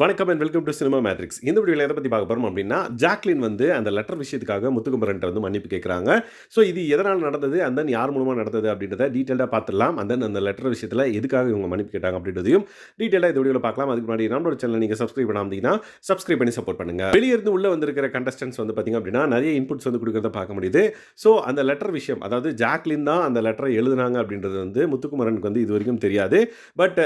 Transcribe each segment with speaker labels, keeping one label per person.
Speaker 1: வணக்கம் and welcome to cinema Matrix இந்த வீடியோவில் எதை பற்றி பார்க்க போகிறோம் அப்படின்னா ஜாக்லின் வந்து அந்த லெட்டர் விஷயத்துக்காக முத்துக்குமரன்ட்ட வந்து மன்னிப்பு கேட்குறாங்க ஸோ இது எதனால் நடந்தது அந்த யார் மூலமாக நடந்தது அப்படின்றத டீட்டெயிலாக பார்த்துடலாம். அந்த அந்த லெட்டர் விஷயத்தில் எதுக்காக இவங்க மன்னிப்பு கேட்டாங்க அப்படின்றதையும் டீட்டெயிலாக இந்த வீடியோவில் பார்க்கலாம். அதுக்கு முன்னாடி நம்மளோட சேனல் நீங்கள் சப்ஸ்கிரைப் பண்ணாமதிங்கன்னா சப்ஸ்கிரைப் பண்ணி சப்போர்ட் பண்ணுங்கள் வெளியே இருந்து உள்ள வந்திருக்கிற கண்டஸ்டன்ஸ் வந்து பார்த்தீங்க அப்படின்னா நிறைய இன்புட்ஸ் வந்து கொடுக்குறத பார்க்க முடியுது. ஸோ அந்த லெட்டர் விஷயம் அதாவது ஜாக்லின் தான் அந்த லெட்டரை எழுதுனாங்க அப்படின்றது வந்து முத்துக்குமரனுக்கு வந்து இது வரைக்கும் தெரியாது. பட்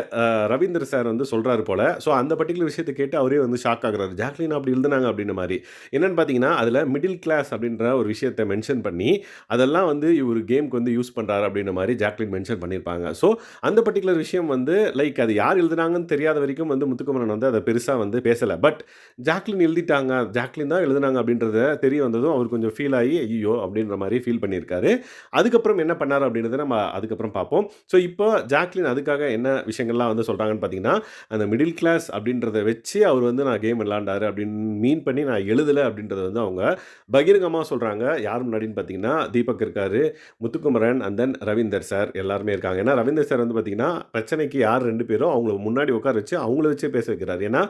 Speaker 1: ரவீந்தர் சார் வந்து சொல்கிறாரு போல. ஸோ அந்த பர்டிகுலர் விஷயத்தை கேட்டு அவரே வந்து ஷாக் ஆகுறாரு. ஜாக்லின் அப்படி எழுதுனாங்க அப்படின்ற மாதிரி. என்னன்னு பார்த்தீங்கன்னா அதில் மிடில் கிளாஸ் அப்படின்ற ஒரு விஷயத்தை மென்ஷன் பண்ணி அதெல்லாம் வந்து இவர் கேம்க்கு வந்து யூஸ் பண்ணுறாரு அப்படின்ற மாதிரி ஜாக்லின் மென்ஷன் பண்ணியிருப்பாங்க. ஸோ அந்த பர்டிகுலர் விஷயம் வந்து லைக் அது யார் எழுதுனாங்கன்னு தெரியாத வரைக்கும் வந்து முத்துக்குமரன் வந்து அதை பெருசாக வந்து பேசலை. But Jacqueline எழுதிட்டாங்க. ஜாக்லின் தான் எழுதுனாங்க அப்படின்றத தெரிய வந்ததும் அவர் கொஞ்சம் ஃபீல் ஆகி ஐயோ! அப்படின்ற மாதிரி ஃபீல் பண்ணியிருக்காரு. அதுக்கப்புறம் என்ன பண்ணார் அப்படின்றத நம்ம அதுக்கப்புறம் பார்ப்போம். ஸோ இப்போ ஜாக்லின் அதுக்காக என்ன விஷயங்கள்லாம் வந்து சொல்கிறாங்கன்னு பார்த்தீங்கன்னா அந்த மிடில் கிளாஸ் அப்படின்றத வச்சு அவர் வந்து நான் கேம் விளாண்டாரு அப்படின்னு மீன் பண்ணி நான் எழுதலை அப்படின்றத வந்து அவங்க பகிரங்கமாக சொல்கிறாங்க யார் முன்னாடின்னு பார்த்தீங்கன்னா தீபக் இருக்காரு Muthukumaran and then Ravinder sir எல்லாருமே இருக்காங்க. ஏன்னா ரவீந்தர் சார் வந்து பார்த்தீங்கன்னா பிரச்சனைக்கு யார் ரெண்டு பேரும் அவங்கள முன்னாடி உட்கார வச்சு அவங்கள வச்சே பேச வைக்கிறார். ஏன்னா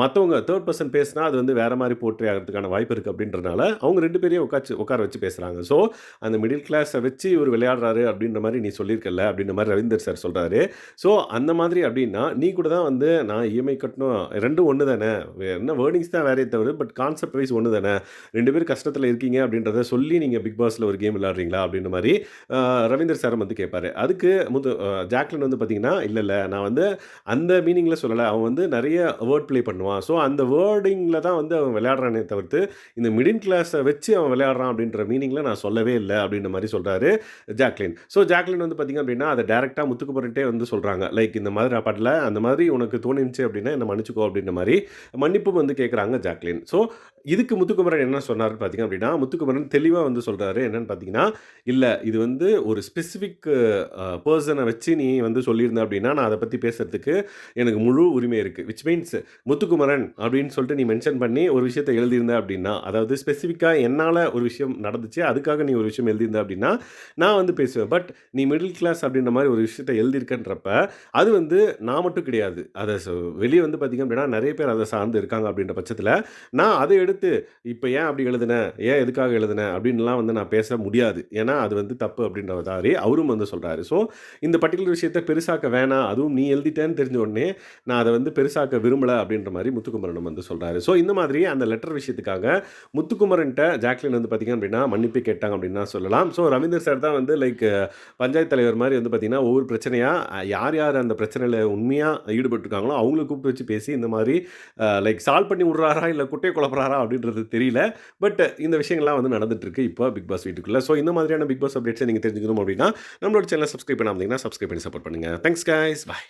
Speaker 1: மற்றவங்க தேர்ட் பர்சன் பேசினா அது வந்து வேறு மாதிரி போற்றி ஆகிறதுக்கான வாய்ப்பு இருக்குது அப்படின்றனால அவங்க ரெண்டு பேரையும் உட்காச்சு உட்கார வச்சு பேசுகிறாங்க ஸோ அந்த மிடில் கிளாஸை வச்சு இவர் விளையாடுறாரு அப்படின்ற மாதிரி நீ சொல்லியிருக்கல அப்படின்ற மாதிரி ரவீந்தர் சார் சொல்கிறாரு ஸோ அந்த மாதிரி அப்படின்னா நீ கூட தான் வந்து நான் இஎம்ஐ கட்டணும் ரெண்டும் ஒன்று தானே? என்ன வேர்டிங்ஸ் தான் வேறே தவிர பட் கான்செப்ட் வைஸ் ஒன்று தானே? ரெண்டு பேரும் கஷ்டத்தில் இருக்கீங்க அப்படின்றத சொல்லி நீங்கள் பிக் பாஸில் ஒரு கேம் விளாட்றீங்களா அப்படின்ற மாதிரி ரவீந்தர் சாரம் வந்து கேட்பாரு அதுக்கு முது ஜாக்லின் வந்து பார்த்தீங்கன்னா இல்லை இல்லை நான் வந்து அந்த மீனிங்கில் சொல்லலை. அவன் வந்து நிறைய வேர்ட் ப்ளே பண்ணுவான். ஸோ அந்த வேர்டிங்கில் தான் வந்து அவன் விளையாடுறானே தவிர்த்து இந்த மிடில் கிளாஸை வச்சு அவன் விளையாடுறான் அப்படின்ற மீனிங்கில் நான் சொல்லவே இல்லை அப்படின்ற மாதிரி சொல்கிறாரு ஜாக்லின். ஸோ ஜாக்லின் வந்து பார்த்திங்க அப்படின்னா அதை டேரெக்டாக போட்டுகிட்டே வந்து சொல்கிறாங்க லைக் இந்த மாதிரி பாட்டில் அந்த மாதிரி உனக்கு தோணிச்சு அப்படின்னா என்னை மன்னிச்சுக்கோ அப்படின்ற மாதிரி மன்னிப்பும் வந்து கேட்குறாங்க ஜாக்லின். ஸோ இதுக்கு முத்துக்குமரன் என்ன சொன்னார் பார்த்தீங்க அப்படின்னா முத்துக்குமரன் தெளிவாக வந்து சொல்கிறாரு என்னென்னு பார்த்தீங்கன்னா இல்லை இது வந்து ஒரு ஸ்பெசிஃபிக் பர்சனை வச்சு நீ வந்து சொல்லியிருந்த அப்படின்னா நான் அதை பற்றி பேசுறதுக்கு எனக்கு முழு உரிமை இருக்குது விச் மீன்ஸ் முத்துக்குமரன் அப்படின்னு சொல்லிட்டு நீ மென்ஷன் பண்ணி ஒரு விஷயத்தை எழுதியிருந்த அப்படின்னா அதாவது ஸ்பெசிஃபிக்காக என்னால் ஒரு விஷயம் நடந்துச்சு அதுக்காக நீ ஒரு விஷயம் எழுதியிருந்த அப்படின்னா நான் வந்து பேசுவேன். பட் நீ மிடில் கிளாஸ் அப்படின்ற மாதிரி ஒரு விஷயத்தை எழுதியிருக்கன்றப்ப அது வந்து நான் மட்டும் கிடையாது. அதை வெளியே வந்து பார்த்திங்க அப்படின்னா நிறைய பேர் அதை சார்ந்து இருக்காங்க அப்படின்ற பட்சத்தில் நான் அதை எடுத்து இப்போ ஏன் அப்படி எழுதுனேன் ஏன் எதுக்காக எழுதுனேன் அப்படின்லாம் வந்து நான் பேச முடியாது. ஏன்னா அது வந்து தப்பு அப்படின்றதாரி அவரும் வந்து சொல்கிறாரு ஸோ இந்த பர்டிகுலர் விஷயத்தை பெருசாக்க வேணாம். அதுவும் நீ எழுதிட்டேன்னு தெரிஞ்ச உடனே நான் அதை வந்து பெருசாக்க விரும்பலை அப்படின்ற மாதிரி முத்துக்குமரன் வந்து சொல்கிறாரு ஸோ இந்த மாதிரி அந்த லெட்டர் விஷயத்துக்காக முத்துக்குமரன்ட்ட ஜாக்லின் வந்து பார்த்திங்க அப்படின்னா மன்னிப்பு கேட்டாங்க அப்படின்னு சொல்லலாம். ஸோ ரவீந்தர் சார் தான் வந்து லைக் பஞ்சாயத்து தலைவர் மாதிரி வந்து பார்த்திங்கன்னா ஒவ்வொரு பிரச்சனையாக யார் யார் அந்த பிரச்சனையில் உண்மையாக ஈடுபட்டிருக்காங்களோ அவங்கள கூப்பிட்டு வச்சு பேசி இந்த மாதிரி லைக் சால்வ் பண்ணி விட்றாரா இல்லை குட்டையை குழப்பறாரா அப்படின்றது தெரியல. பட் இந்த விஷயங்கள்லாம் வந்து நடந்துட்டுருக்கு இப்போ பிக் பாஸ் வீட்டுக்குள்ள. ஸோ இந்த மாதிரியான பிக் பாஸ் அப்டேட்ஸை நீங்கள் தெரிஞ்சுக்கணும் அப்படின்னா நம்மளோட சேனல் சப்ஸ்கிரைப் பண்ணாமல் சப்ஸ்கிரைப் பண்ணி சப்போர்ட் பண்ணுங்கள் தேங்க்ஸ் கைஸ் பாய்